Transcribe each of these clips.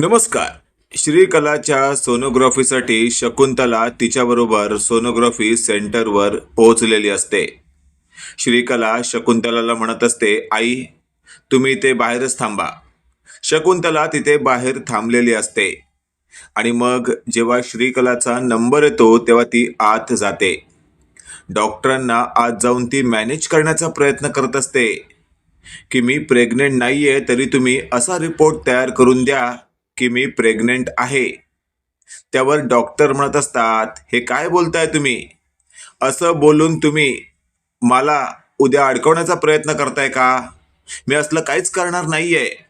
नमस्कार. श्रीकलाच्या सोनोग्राफीसाठी शकुंतला तिच्याबरोबर सोनोग्राफी सेंटरवर पोहोचलेली असते. श्रीकला शकुंतलाला म्हणत असते आई तुम्ही इथे बाहेरच थांबा. शकुंतला तिथे बाहेर थांबलेली असते. आणि मग जेव्हा श्रीकलाचा नंबर येतो तेव्हा ती आत जाते. डॉक्टरांना आत जाऊन ती मॅनेज करण्याचा प्रयत्न करत असते. की मी प्रेग्नेंट नाही आहे तरी तुम्ही असा रिपोर्ट तयार करून द्या की मी प्रेग्नेंट आहे. त्यावर डॉक्टर म्हणत असतात हे काय बोलताय तुम्ही? असं बोलून तुम्ही मला उद्या अडकवण्याचा प्रयत्न करताय का? मी असलं काहीच करणार नाही आहे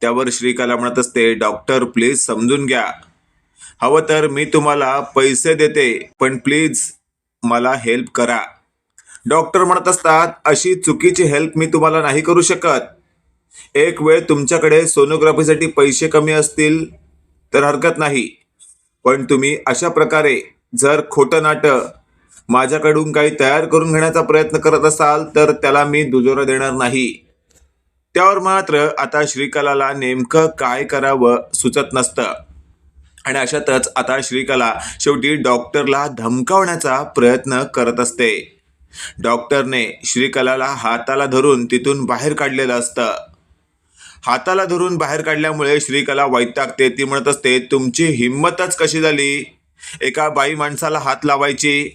त्यावर श्रीकला म्हणत असते डॉक्टर प्लीज समजून घ्या. हवं तर मी तुम्हाला पैसे देते पण प्लीज मला हेल्प करा. डॉक्टर म्हणत असतात अशी चुकीची हेल्प मी तुम्हाला नाही करू शकत. एक वेळ तुमच्याकडे सोनोग्राफीसाठी पैसे कमी असतील तर हरकत नाही. पण तुम्ही अशा प्रकारे जर खोटं नाटं माझ्याकडून काही तयार करून घेण्याचा प्रयत्न करत असाल तर त्याला मी दुजोरा देणार नाही. त्यावर मात्र आता श्रीकलाला नेमकं काय करावं सुचत नसतं. आणि अशातच आता श्रीकला शेवटी डॉक्टरला धमकावण्याचा प्रयत्न करत असते. डॉक्टरने श्रीकलाला हाताला धरून तिथून बाहेर काढलेलं असतं. हाताला धरून बाहेर काढल्यामुळे श्रीकला वैतागते ती म्हणत असते तुमची हिंमतच कशी झाली? एका बाई माणसाला हात लावायची.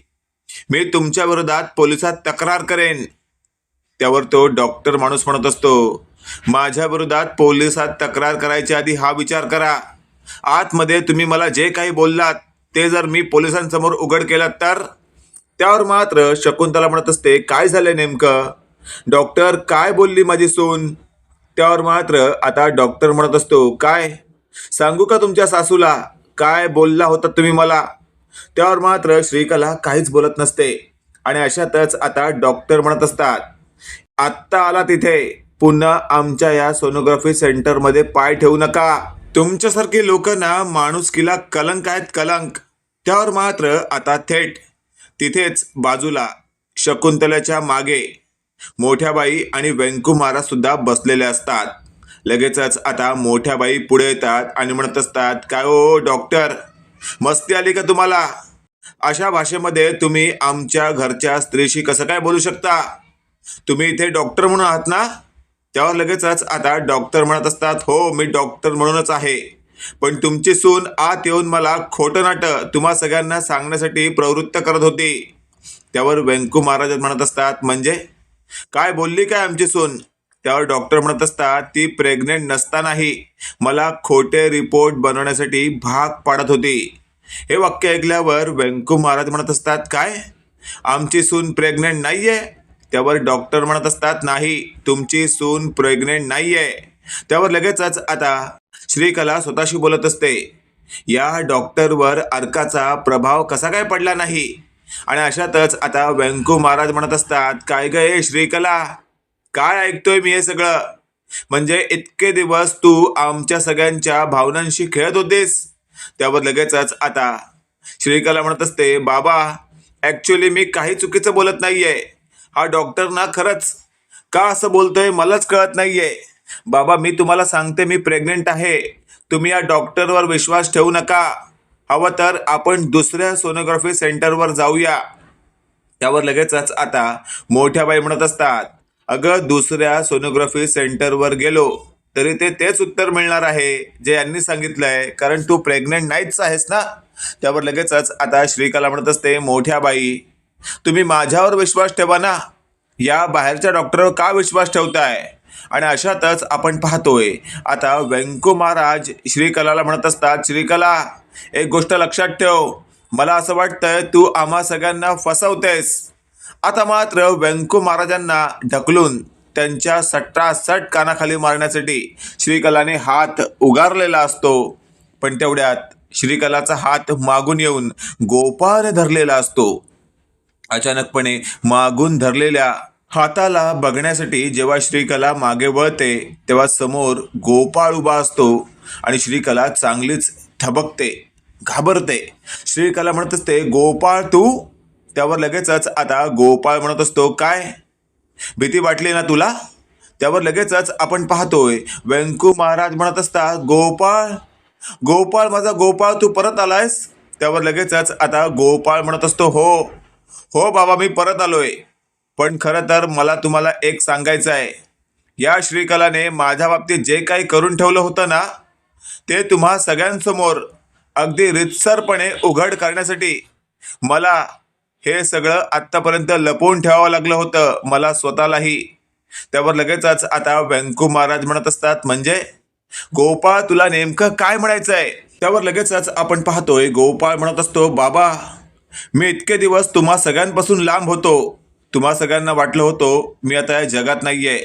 मी तुमच्या विरोधात पोलिसात तक्रार करेन. त्यावर तो डॉक्टर माणूस म्हणत असतो माझ्या विरोधात पोलिसात तक्रार करायच्या आधी हा विचार करा. आतमध्ये तुम्ही मला जे काही बोललात ते जर मी पोलिसांसमोर उघड केलं तर? त्यावर मात्र शकुंतला म्हणत असते काय झालं नेमकं? डॉक्टर काय बोलली माझी सून? त्यावर मात्र आता डॉक्टर म्हणत असतो काय? सांगू का तुमच्या सासूला? काय बोलला होता तुम्ही मला? त्यावर मात्र श्रीकला काहीच बोलत नसते. आणि अशातच आता डॉक्टर म्हणत असतात आत्ता आला तिथे. पुन्हा आमच्या या सोनोग्राफी सेंटरमध्ये पाय ठेवू नका. तुमच्यासारखी लोकांना ना माणुसकीला कलंक आहेत कलंक. त्यावर मात्र आता थेट तिथेच बाजूला शकुंतलाच्या मागे मोठ्या बाई आणि व्यंकू सुद्धा बसलेले असतात. लगेचच आता मोठ्या बाई पुढे येतात आणि म्हणत असतात काय ओ डॉक्टर? मस्ती आली का तुम्हाला? अशा भाषेमध्ये तुम्ही आमच्या घरच्या स्त्रीशी कसं काय बोलू शकता? तुम्ही इथे डॉक्टर म्हणून आहात ना? त्यावर लगेचच आता डॉक्टर म्हणत असतात हो मी डॉक्टर म्हणूनच आहे. पण तुमची सून आत येऊन मला खोटं नाटं तुम्हा सगळ्यांना सांगण्यासाठी प्रवृत्त करत होती. त्यावर व्यंकू महाराज म्हणत असतात म्हणजे? काय बोलली काय आमची सून? त्यावर डॉक्टर म्हणत असतात ती प्रेग्नेंट नसतानाही मला खोटे रिपोर्ट बनवण्यासाठी भाग पाडत होती. हे वाक्य ऐकल्यावर व्यंकू महाराज म्हणत असतात काय? आमची सून प्रेग्नेंट आहे त्यावर डॉक्टर म्हणत असतात नाही तुमची सून प्रेग्नेंट आहे त्यावर लगेचच आता श्रीकला स्वतःशी बोलत असते या डॉक्टरवर अर्काचा प्रभाव कसा काय पडला नाही? आणि अशातच आता व्यंकू महाराज म्हणत असतात काय गे श्रीकला? काय ऐकतोय मी हे सगळं? म्हणजे इतके दिवस तू आमच्या सगळ्यांच्या भावनांशी खेळत होतेस. त्यावर लगेचच आता श्रीकला म्हणत असते बाबा ॲक्च्युली मी काही चुकीचं बोलत नाहीये. हा डॉक्टर ना खरंच? का असं बोलतोय मलाच कळत नाहीये. बाबा मी तुम्हाला सांगते मी प्रेग्नेंट आहे. तुम्ही या डॉक्टरवर विश्वास ठेवू नका. हवं तर आपण दुसऱ्या सोनोग्राफी सेंटरवर जाऊया. त्यावर लगेचच आता मोठ्या बाई म्हणत असतात अगं दुसऱ्या सोनोग्राफी सेंटरवर गेलो तरी ते तेच उत्तर मिळणार आहे जे यांनी सांगितलंय कारण तू प्रेग्नेंट नाहीच आहेस ना? त्यावर लगेचच आता श्रीकला म्हणत असते मोठ्या बाई तुम्ही माझ्यावर विश्वास ठेवा ना. या बाहेरच्या डॉक्टरवर का विश्वास ठेवताय? आणि अशातच आपण पाहतोय आता व्यंकू महाराज श्रीकलाला म्हणत असतात श्रीकला एक गोष्ट लक्षात ठेव. मला असं वाटतं तू आम्हा सगळ्यांना फसवतेस. आता मात्र व्यंकू महाराजांना ढकलून त्यांच्या सट्टासट कानाखाली मारण्यासाठी श्रीकलाने हात उगारलेला असतो. पण तेवढ्यात श्रीकलाचा हात मागून येऊन गोपाळ धरलेला असतो. अचानकपणे मागून धरलेल्या हाताला बघण्यासाठी जेव्हा श्रीकला मागे वळते तेव्हा समोर गोपाळ उभा असतो आणि श्रीकला चांगलीच थबकते घाबरते. श्रीकला म्हणत असते गोपाळ तू? त्यावर लगेचच आता गोपाळ म्हणत असतो काय? भीती वाटली ना तुला? त्यावर लगेचच आपण पाहतोय व्यंकू महाराज म्हणत असता गोपाळ गोपाळ माझा गोपाळ तू परत आलायस? त्यावर लगेचच आता गोपाळ म्हणत असतो हो हो बाबा मी परत आलोय. पण खरं तर मला तुम्हाला एक सांगायचं आहे या श्रीकलाने माझ्या बाबतीत जे काही करून ठेवलं होतं ना ते तुम्हा सगळ्यांसमोर अगदी रितसरपणे उघड करण्यासाठी मला हे सगळं आत्तापर्यंत लपवून ठेवावं लागलं होतं मला स्वतःलाही. त्यावर लगेचच आता व्यंकू महाराज म्हणत असतात म्हणजे? गोपाळ तुला नेमकं काय म्हणायचं आहे त्यावर लगेचच आपण पाहतोय गोपाळ म्हणत असतो बाबा मी इतके दिवस तुम्हा सगळ्यांपासून लांब होतो. तुम्हा सगळ्यांना वाटलं होतं मी आता या जगात नाही आहे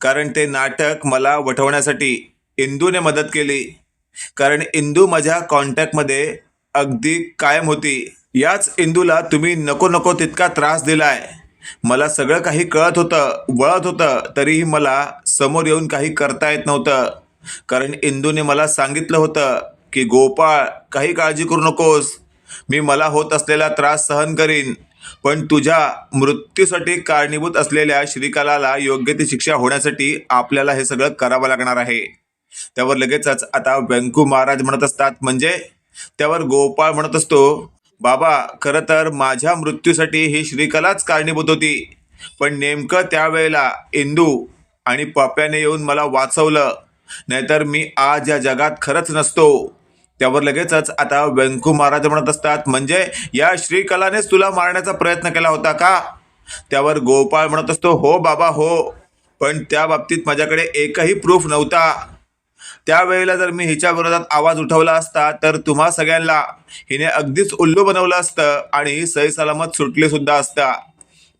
कारण ते नाटक मला वठवण्यासाठी इंदूने मदत केली. कारण इंदू माझ्या कॉन्टॅक्टमध्ये अगदी कायम होती. याच इंदूला तुम्ही नको नको तितका त्रास दिलाय. मला सगळं काही कळत होतं वळत होतं तरीही मला समोर येऊन काही करता येत नव्हतं. कारण इंदूने मला सांगितलं होतं की गोपाळ काही काळजी करू नकोस. मी मला होत असलेला त्रास सहन करीन. पण तुझ्या मृत्यूसाठी कारणीभूत असलेल्या श्रीकलाला योग्य ती शिक्षा होण्यासाठी आपल्याला हे सगळं करावं लागणार आहे. त्यावर लगेचच आता व्यंकू महाराज म्हणत असतात. म्हणजे त्यावर गोपाळ म्हणत असतो बाबा खरं तर माझ्या मृत्यूसाठी ही श्रीकलाच कारणीभूत होती. पण नेमकं त्यावेळेला इंदू आणि पाप्याने येऊन मला वाचवलं. नाहीतर मी आज या जगात खरंच नसतो. त्यावर लगेचच आता व्यंकू महाराज म्हणत असतात म्हणजे या श्रीकलानेच तुला मारण्याचा प्रयत्न केला होता का? त्यावर गोपाळ म्हणत असतो हो बाबा हो. पण त्या बाबतीत माझ्याकडे एकही प्रूफ नव्हता. त्यावेळेला जर मी हिच्या विरोधात आवाज उठवला असता तर तुम्हा सगळ्यांना हिने अगदीच उल्लू बनवलं असतं आणि ही सही सलामत सुटली सुद्धा असता.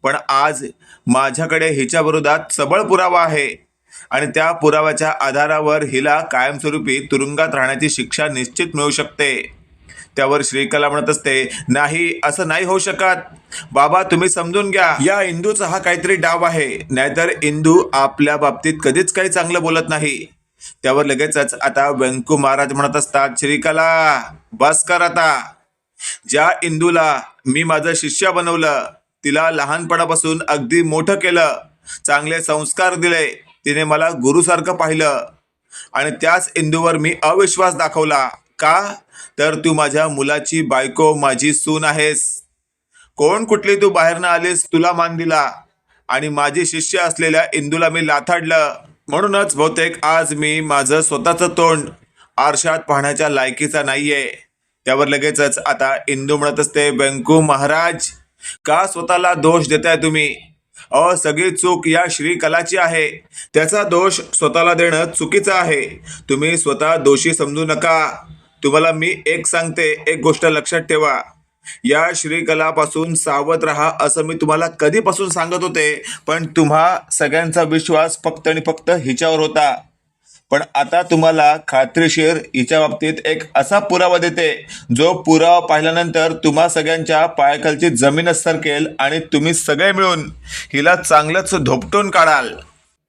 पण आज माझ्याकडे हिच्या विरोधात सबळ पुरावा आहे आणि त्या पुराव्याच्या आधारावर हिला कायमस्वरूपी तुरुंगात राहण्याची शिक्षा निश्चित मिळू शकते. त्यावर श्रीकला म्हणत असते नाही असं नाही होऊ शकत. बाबा तुम्ही समजून घ्या. या इंदूचा हा काहीतरी डाव आहे. नाहीतर इंदू आपल्या बाबतीत कधीच काही चांगलं बोलत नाही. त्यावर लगेचच आता व्यंकू महाराज म्हणत असतात श्रीकला बस कर आता. ज्या इंदूला मी माझं शिष्य बनवलं तिला लहानपणापासून अगदी मोठं केलं चांगले संस्कार दिले तिने मला गुरुसारखं पाहिलं. आणि त्याच इंदूवर मी अविश्वास दाखवला. का? तर तू माझ्या मुलाची बायको माझी सून आहेस. कोण कुठली तू बाहेरनं आलीस तुला मान दिला. आणि माझी शिष्य असलेल्या इंदूला मी लाथाडलं. म्हणूनच बहुतेक आज मी माझं स्वतःचं तोंड आरशात पाहण्याच्या लायकीचा नाहीये. त्यावर लगेचच आता इंदू म्हणत असते व्यंकू महाराज का स्वतःला दोष देताय तुम्ही? अ सगळी चूक या श्रीकलाची आहे. त्याचा दोष स्वतःला देणं चुकीचं आहे. तुम्ही स्वतः दोषी समजू नका. तुम्हाला मी एक सांगते एक गोष्ट लक्षात ठेवा. या श्रीकलापासून सावध राहा असं मी तुम्हाला कधीपासून सांगत होते पण तुम्हा सगळ्यांचा विश्वास फक्त आणि फक्त हिच्यावर होता. पण आता तुम्हाला खात्रीशीर हिच्या बाबतीत एक असा पुरावा देते जो पुरावा पाहिल्यानंतर तुम्हा सगळ्यांच्या पायाखालची जमीनच सरकेल आणि तुम्ही सगळे मिळून हिला चांगलंच धोपटून काढाल.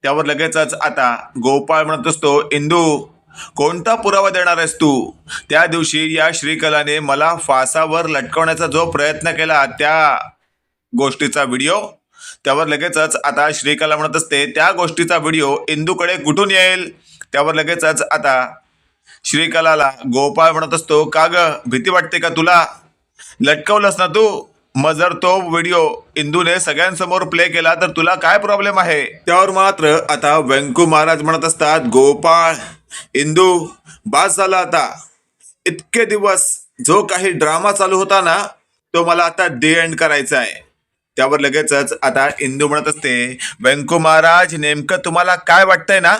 त्यावर लगेचच आता गोपाळ म्हणत असतो इंदू कोणता पुरावा देणार आहेस तू? त्या दिवशी या श्रीकलाने मला फासावर लटकवण्याचा जो प्रयत्न केला त्या गोष्टीचा व्हिडिओ त्यावर लगेचच आता श्रीकला म्हणत असते त्या गोष्टीचा व्हिडिओ इंदूकडे कुठून येईल? त्यावर लगेचच आता श्रीकलाला गोपाळ म्हणत असतो का ग? भीती वाटते का तुला? लटकवलंस ना तू? मग जर तो व्हिडिओ इंदूने सगळ्यांसमोर प्ले केला तर तुला काय प्रॉब्लेम आहे? त्यावर मात्र आता व्यंकू महाराज म्हणत असतात गोपाळ इंदू बास झाला आता. इतके दिवस जो काही ड्रामा चालू होता ना तो मला आता डी एंड करायचा आहे. त्यावर लगेचच आता इंदू म्हणत असते व्यंकू महाराज नेमकं तुम्हाला काय वाटतंय ना?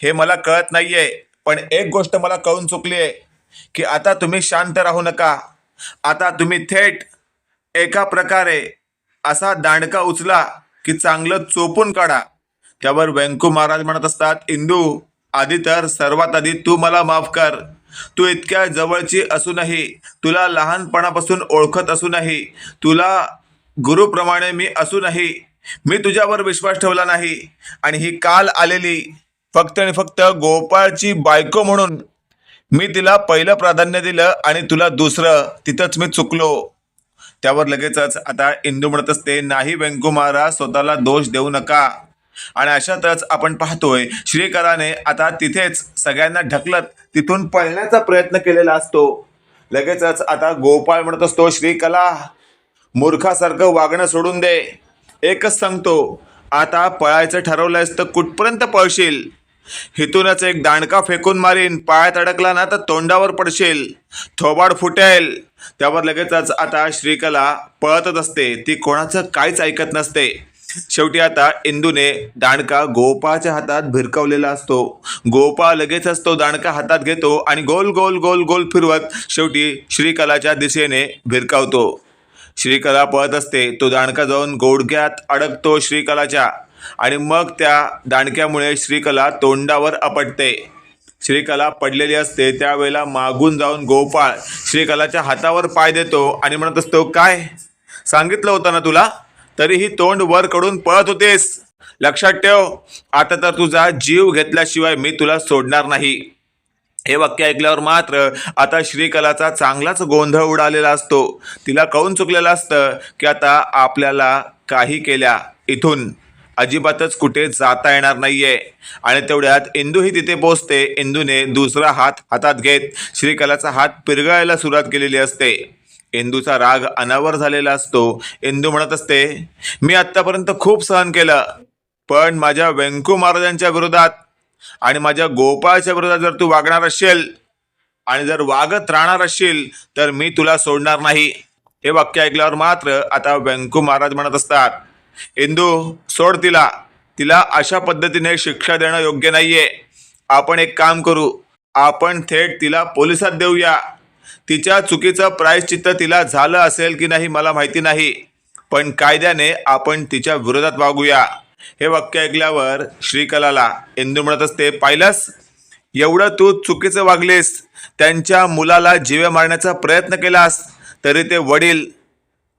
हे मला कळत नाहीये. पण एक गोष्ट मला कळून चुकली आहे की आता तुम्ही शांत राहू नका. आता तुम्ही थेट एका प्रकारे असा दांडका उचला की चांगलं चोपून काढा. त्यावर व्यंकू महाराज म्हणत असतात इंदू आधी तर सर्वात आधी तू मला माफ कर. तू इतक्या जवळची असूनही तुला लहानपणापासून ओळखत असूनही तुला गुरुप्रमाणे मी असूनही मी तुझ्यावर विश्वास ठेवला नाही. आणि ही काल आलेली फक्त आणि फक्त गोपाळची बायको म्हणून मी तिला पहिलं प्राधान्य दिलं आणि तुला दुसरं तिथंच मी चुकलो. त्यावर लगेचच आता इंदू म्हणत असते नाही व्यंकुमारा स्वतःला दोष देऊ नका. आणि अशातच आपण पाहतोय श्रीकलाने आता तिथेच सगळ्यांना ढकलत तिथून पळण्याचा प्रयत्न केलेला असतो. लगेचच आता गोपाळ म्हणत असतो श्रीकला मूर्खासारखं वागणं सोडून दे. एकच सांगतो आता पळायचं ठरवलंयस तर कुठपर्यंत पळशील? हिथूनच एक दांडका फेकून मारीन पायात अडकला ना तर तोंडावर पडशील. थोबाड फुटेल. त्यावर लगेचच आता श्रीकला पळतच असते ती कोणाचं काहीच ऐकत नसते. शेवटी आता इंदूने दांडका गोपाच्या हातात भिरकवलेला असतो. गोपा लगेचच तो दांडका हातात घेतो आणि गोल गोल गोल गोल फिरवत शेवटी श्रीकलाच्या दिशेने भिरकावतो. श्रीकला पळत असते तो दांडका जाऊन गोडग्यात अडकतो श्रीकलाच्या आणि मग त्या दांडक्यामुळे श्रीकला तोंडावर आपटते. श्रीकला पडलेली असते त्यावेळेला मागून जाऊन गोपाळ श्रीकलाच्या हातावर पाय देतो आणि म्हणत असतो काय? सांगितलं होतं ना तुला? तरीही तोंड वर कडून पळत होतेस. लक्षात ठेव आता तर तुझा जीव घेतल्याशिवाय मी तुला सोडणार नाही. हे वाक्य ऐकल्यावर मात्र आता श्रीकलाचा चांगलाच गोंधळ उडालेला असतो. तिला कळून चुकलेलं असतं की आता आपल्याला काही केल्या इथून अजिबातच कुठे जाता येणार नाहीये. आणि तेवढ्यात इंदूही तिथे पोचते. इंदूने दुसरा हात हातात घेत श्रीकलाचा हात पिरगाळायला सुरुवात केलेली असते. इंदूचा राग अनावर झालेला असतो. इंदू म्हणत असते मी आत्तापर्यंत खूप सहन केलं पण माझ्या व्यंकू महाराजांच्या विरोधात आणि माझ्या गोपाळच्या विरोधात जर तू वागणार असेल आणि जर वागत राहणार असशील तर मी तुला सोडणार नाही. हे वाक्य ऐकल्यावर मात्र आता व्यंकू महाराज म्हणत असतात इंदू सोड तिला. तिला अशा पद्धतीने शिक्षा देणं योग्य नाहीये. आपण एक काम करू. आपण थेट तिला पोलिसात देऊया. तिच्या चुकीचं प्रायश्चित्त तिला झालं असेल की नाही मला माहिती नाही. पण कायद्याने आपण तिच्या विरोधात वागूया. हे वाक्य ऐकल्यावर श्रीकलाला इंदू म्हणत असते पाहिलंस? एवढं तू चुकीचं वागलेस. त्यांच्या मुलाला जीवे मारण्याचा प्रयत्न केलास तरी ते वडील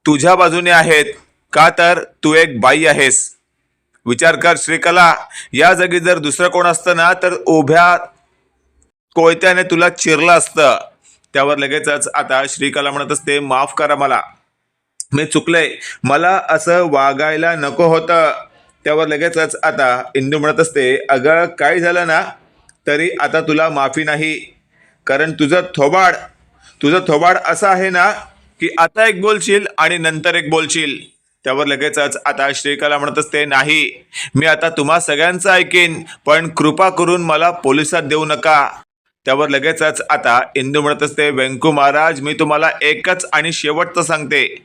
तुझ्या बाजूने आहेत का तर तू एक बाई आहेस. विचार कर श्रीकला या जागी जर दुसरं कोण असतं ना तर उभ्या कोयत्याने तुला चिरलं असतं. त्यावर लगेचच आता श्रीकला म्हणत असते माफ करा मला. मी चुकलंय. मला असं वागायला नको होतं. त्यावर लगेचच आता इंदू म्हणत असते अगं काय झालं ना? तरी आता तुला माफी नाही. कारण तुझं थोबाड तुझं थोबाड असं आहे ना की आता एक बोलशील आणि नंतर एक बोलशील. त्यावर लगेचच आता श्रीकला म्हणत असते नाही मी आता तुम्हा सगळ्यांचं ऐकेन पण कृपा करून मला पोलिसात देऊ नका. त्यावर लगेचच आता इंदू म्हणत असते व्यंकू महाराज मी तुम्हाला एकच आणि शेवटचं सांगते.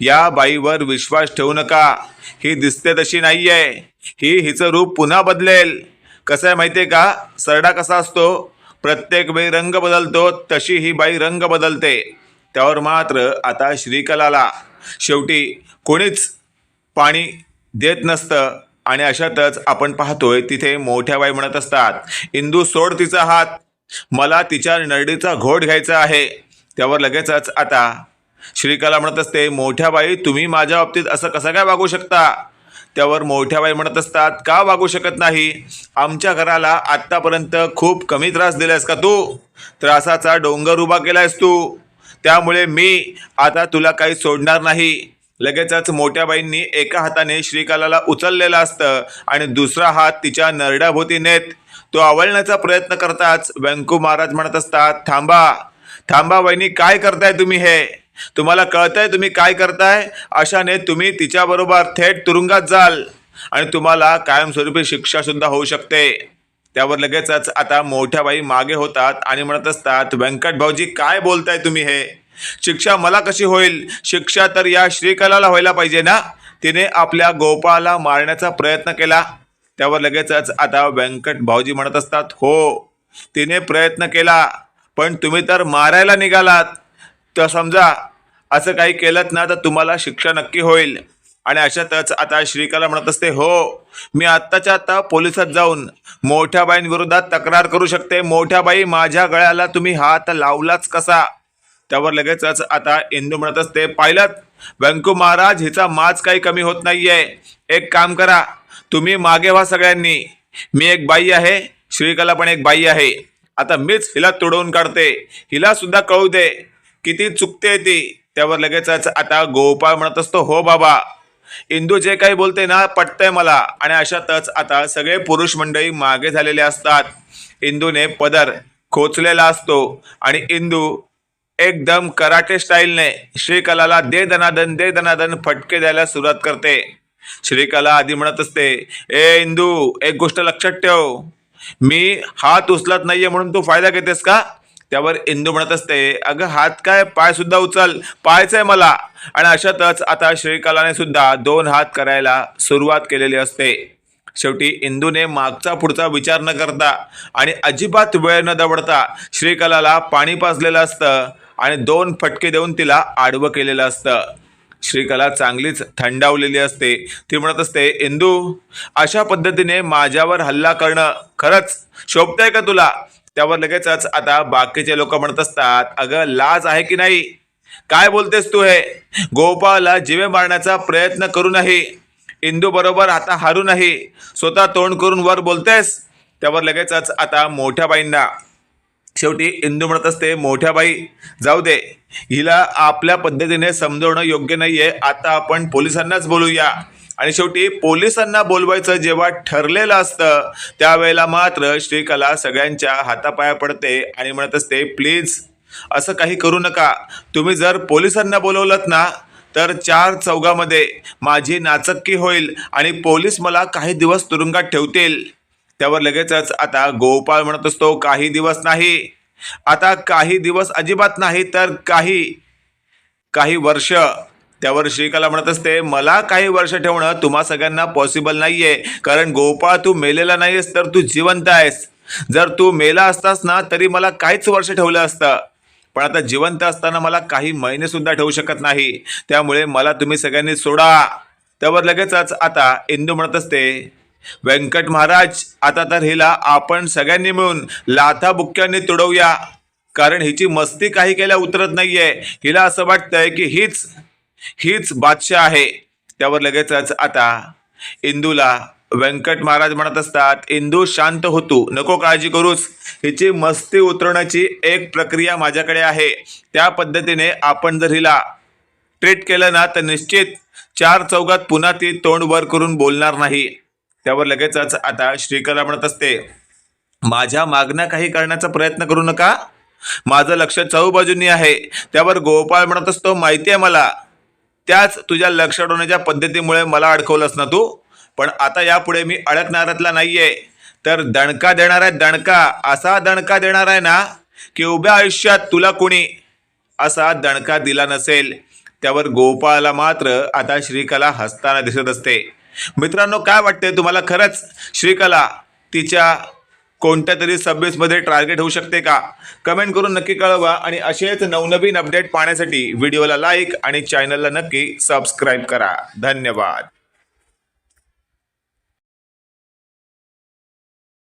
या बाईवर विश्वास ठेवू नका. ही दिसते तशी नाहीये. ही हिचं रूप पुन्हा बदलेल. कसं आहे माहितीये का? सरडा कसा असतो? प्रत्येक वेळी रंग बदलतो तशी ही बाई रंग बदलते. त्यावर मात्र आता श्रीकलाला. शेवटी कोणीच पाणी देत नसतं आणि अशातच आपण पाहतोय तिथे मोठ्या बाई म्हणत असतात इंदू सोड तिचा हात. मला तिच्या नरडीचा घोट घ्यायचा आहे. त्यावर लगेचच आता श्रीकला म्हणत असते मोठ्या बाई तुम्ही माझ्या बाबतीत असं कसं काय वागू शकता? त्यावर मोठ्या बाई म्हणत असतात का वागू शकत नाही? आमच्या घराला आत्तापर्यंत खूप कमी त्रास दिलायस का तू? त्रासाचा डोंगर उभा केलायस तू. त्यामुळे मी आता तुला काही सोडणार नाही. लगेचच मोठ्याबाईंनी एका हाताने श्रीकलाला उचललेलं असतं आणि दुसरा हात तिच्या नरड्याभोवती नेत तो आवळण्याचा प्रयत्न करताच व्यंकू महाराज म्हणत असतात थांबा थांबा वहिनी काय करताय तुम्ही हे? तुम्हाला कळतंय तुम्ही काय करताय? अशाने तुम्ही तिच्याबरोबर थेट तुरुंगात जाल आणि तुम्हाला कायमस्वरूपी शिक्षा सुद्धा होऊ शकते. त्यावर लगेचच आता मोठ्या बाई मागे होतात आणि म्हणत असतात व्यंकट भाऊजी काय बोलताय तुम्ही हे? शिक्षा मला कशी होईल? शिक्षा तर या श्रीकलाला व्हायला पाहिजे ना? तिने आपल्या गोपाळाला मारण्याचा प्रयत्न केला. त्यावर लगेचच आता व्यंकट भाऊजी म्हणत असतात हो तिने प्रयत्न केला पण तुम्ही तर मारायला निघालात. तर समजा असं काही केलं ना तर तुम्हाला शिक्षा नक्की होईल. आणि अशातच आता श्रीकला म्हणत असते हो मी आत्ताच्या आत्ता पोलिसात जाऊन मोठ्या बाईंविरोधात तक्रार करू शकते. मोठ्या बाई माझ्या गळ्याला तुम्ही हात लावलाच कसा? त्यावर लगेचच आता इंदू म्हणत असते पाहिलं. व्यंकू महाराज हिचा माज काही कमी होत नाहीये. एक काम करा तुम्ही मागे व्हा सगळ्यांनी. मी एक बाई आहे श्रीकला पण एक बाई आहे. आता मीच हिला तुडवून काढते. हिला सुद्धा कळू दे. किती चुकते ती. त्यावर लगेचच आता गोपाळ म्हणत असतो हो बाबा. इंदू जे काही बोलते ना पटतंय मला. आणि अशातच आता सगळे पुरुष मंडळी मागे झालेले असतात. इंदूने पदर खोचलेला असतो. आणि इंदू एकदम कराटे स्टाईलने श्रीकलाला दे दनादन दे दनादन फटके द्यायला सुरुवात करते. श्रीकला आधी म्हणत असते ए इंदू एक गोष्ट लक्षात ठेव. मी हात उचलत नाहीये म्हणून तू फायदा घेतेस का? त्यावर इंदू म्हणत असते अगं हात काय? पाय सुद्धा उचल. पायच आहे मला. आणि अशातच आता श्रीकलाने सुद्धा दोन हात करायला सुरुवात केलेली असते. शेवटी इंदूने मागचा पुढचा विचार न करता आणि अजिबात वेळ न दवडता श्रीकलाला पाणी पाजलेलं असतं. आणि दोन फटके देऊन तिला आडवं केलेलं असतं. श्रीकला चांगलीच थंडावलेली असते. ती म्हणत असते इंदू अशा पद्धतीने माझ्यावर हल्ला करणं खरंच शोभतंय का तुला? त्यावर लगेचच आता बाकीचे लोक म्हणत असतात अगं लाज आहे की नाही? काय बोलतेस तू हे? गोपाळला जिवे मारण्याचा प्रयत्न करूनही इंदू बरोबर आता हारू नाही. स्वतः तोंड करून वर बोलतेस? त्यावर लगेचच आता मोठ्या बाईंना शेवटी इंदू म्हणत असते मोठ्या बाई जाऊ दे. हिला आपल्या पद्धतीने समजवणं योग्य नाहीये. आता आपण पोलिसांनाच बोलूया. आणि शेवटी पोलिसांना बोलवायचं जेव्हा ठरलेलं असतं त्यावेळेला मात्र श्रीकला सगळ्यांच्या हातापाया पडते आणि म्हणत असते प्लीज असं काही करू नका. तुम्ही जर पोलिसांना बोलवलं ना तर चार चौघामध्ये माझी नाचक्की होईल आणि पोलीस मला काही दिवस तुरुंगात ठेवतील. त्यावर लगेचच आता गोपाळ म्हणत असतो काही दिवस नाही. आता काही दिवस अजिबात नाही तर काही काही वर्ष. त्यावर श्रीकला म्हणत असते मला काही वर्ष ठेवणं तुम्हा सगळ्यांना पॉसिबल नाहीये. कारण गोपाळ तू मेलेला नाहीयेस तर तू जिवंत आहेस. जर तू मेला असतास ना तरी मला काहीच वर्ष ठेवलं असतं. पण आता जिवंत असताना मला काही महिने सुद्धा ठेवू शकत नाही. त्यामुळे मला तुम्ही सगळ्यांनी सोडा. त्यावर लगेचच आता इंदू म्हणत असते व्यंकट महाराज आता तर हिला आपण सगळ्यांनी मिळून लाथा बुक्क्यांनी तुडवूया. कारण हिची मस्ती काही केल्या उतरत नाहीये. हिला असं वाटतंय की हीच हीच बादशाह आहे. त्यावर लगेचच आता इंदूला व्यंकट महाराज म्हणत असतात इंदू शांत होतो नको काळजी करूस. हिची मस्ती उतरवण्याची एक प्रक्रिया माझ्याकडे आहे. त्या पद्धतीने आपण जर हिला ट्रीट केलं ना तर निश्चित चार चौघात पुन्हा ती तोंड वर करून बोलणार नाही. त्यावर लगेचच आता श्रीकला म्हणत असते माझ्या मागण्या काही करण्याचा प्रयत्न करू नका. माझं लक्ष चहूबाजूंनी आहे. त्यावर गोपाळ म्हणत असतो माहिती आहे मला. त्याच तुझ्या लक्ष ठेवण्याच्या पद्धतीमुळे मला अडकवलंस ना तू. पण आता यापुढे मी अडकणाऱ्यातला नाहीये. तर दणका देणार आहे दणका. असा दणका देणार आहे ना की उभ्या आयुष्यात तुला कोणी असा दणका दिला नसेल. त्यावर गोपाळला मात्र आता श्रीकला हसताना दिसत असते. मित्रांनो काय वाटते तुम्हाला? खरंच श्रीकला तिच्या कोणत्या तरी सब्जेक्टमध्ये टार्गेट होऊ शकते का? कमेंट करून नक्की कळवा आणि असेच नवनवीन अपडेट पाहण्यासाठी व्हिडिओला लाईक आणि चॅनलला नक्की सबस्क्राईब करा. धन्यवाद.